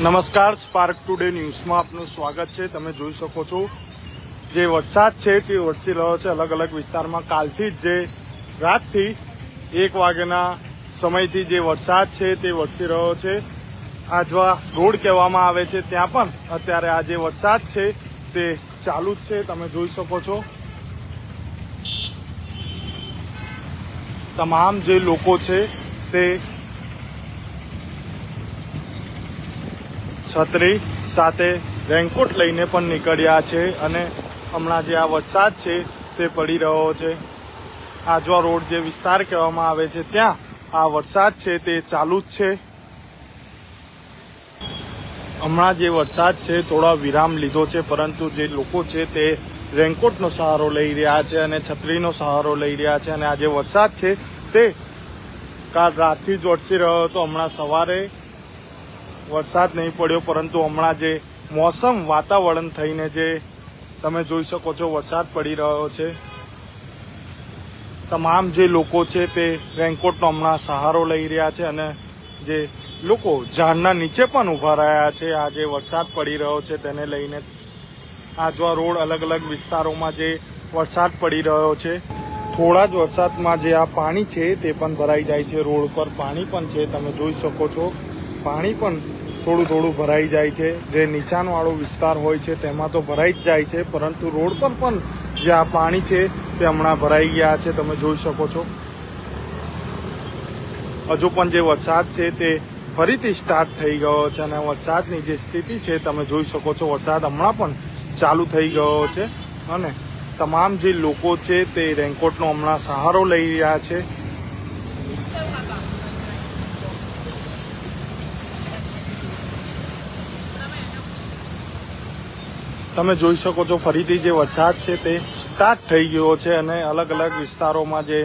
નમસ્કાર spark today ન્યૂઝમાં આપનું સ્વાગત છે. તમે જોઈ શકો છો, જે વરસાદ છે તે વરસી રહ્યો છે અલગ અલગ વિસ્તારમાં. કાલથી જ જે રાતથી એક વાગ્યાના સમયથી જે વરસાદ છે તે વરસી રહ્યો છે. આજવા રોડ કહેવામાં આવે છે, ત્યાં પણ અત્યારે આ જે વરસાદ છે તે ચાલુ જ છે. તમે જોઈ શકો છો. તમામ જે લોકો છે તે છત્રી સાથે રેનકોટ લઈને પણ નીકળ્યા છે અને હમણાં જે આ વરસાદ છે તે પડી રહ્યો છે. આજવા રોડ જે વિસ્તાર કહેવામાં આવે છે, ત્યાં આ વરસાદ છે તે ચાલુ જ છે. હમણાં જે વરસાદ છે થોડા વિરામ લીધો છે, પરંતુ જે લોકો છે તે રેનકોટનો સહારો લઈ રહ્યા છે અને છત્રીનો સહારો લઈ રહ્યા છે અને આ જે વરસાદ છે તે કાલ રાતથી જ વરસી રહ્યો હતો. હમણાં સવારે વરસાદ નહીં પડ્યો, પરંતુ હમણાં જે મોસમ વાતાવરણ થઈને જે તમે જોઈ શકો છો, વરસાદ પડી રહ્યો છે. તમામ જે લોકો છે તે રેનકોટનો હમણાં સહારો લઈ રહ્યા છે અને જે લોકો ઝાડના નીચે પણ ઊભા રહ્યા છે. આ જે વરસાદ પડી રહ્યો છે તેને લઈને આજવા રોડ અલગ અલગ વિસ્તારોમાં જે વરસાદ પડી રહ્યો છે, થોડા જ વરસાદમાં જે આ પાણી છે તે પણ ભરાઈ જાય છે. રોડ પર પાણી પણ છે, તમે જોઈ શકો છો. પાણી પણ થોડું થોડું ભરાઈ જાય છે. જે નીચાણવાળો વિસ્તાર હોય છે, તેમાં તો ભરાઈ જ જાય છે, પરંતુ રોડ પર પણ જે આ પાણી છે, તે હમણાં ભરાઈ ગયા છે. તમે જોઈ શકો છો. હજુ પણ જે વરસાદ છે, તે ફરીથી સ્ટાર્ટ થઈ ગયો છે અને વરસાદની જે સ્થિતિ છે, તમે જોઈ શકો છો, વરસાદ હમણાં પણ ચાલુ થઈ ગયો છે. અને તમામ જે લોકો છે, તે રેનકોટનો હમણાં સહારો લઈ રહ્યા છે. તમે જોઈ શકો છો, ફરીથી જે વરસાદ છે તે સ્ટાર્ટ થઈ ગયો છે અને અલગ અલગ વિસ્તારોમાં જે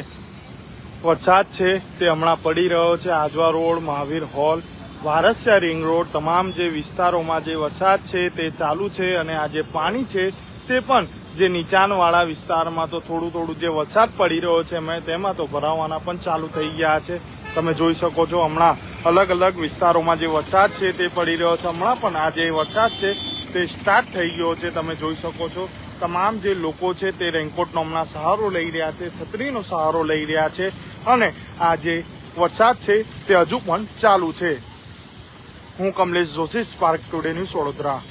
વરસાદ છે તે હમણાં પડી રહ્યો છે. Ajwa road, Mahavir hall, Warasiya ring road, તમામ જે વિસ્તારોમાં જે વરસાદ છે તે ચાલુ છે અને આ જે પાણી છે તે પણ જે નીચાણવાળા વિસ્તારમાં તો થોડું થોડું જે વરસાદ પડી રહ્યો છે મેં તેમાં તો ભરાવાના પણ ચાલુ થઈ ગયા છે. તમે જોઈ શકો છો હમણાં અલગ અલગ વિસ્તારોમાં જે વરસાદ છે તે પડી રહ્યો છે. હમણાં પણ આ જે વરસાદ છે તે સ્ટાર્ટ થઈ ગયો છે, તમે જોઈ શકો છો. તમામ જે લોકો છે તે રેનકોટનો હમણાં સહારો લઈ રહ્યા છે, છત્રીનો સહારો લઈ રહ્યા છે અને આ જે વરસાદ છે તે હજુ પણ ચાલુ છે. હું Kamlesh Joshi spark today news Vadodara.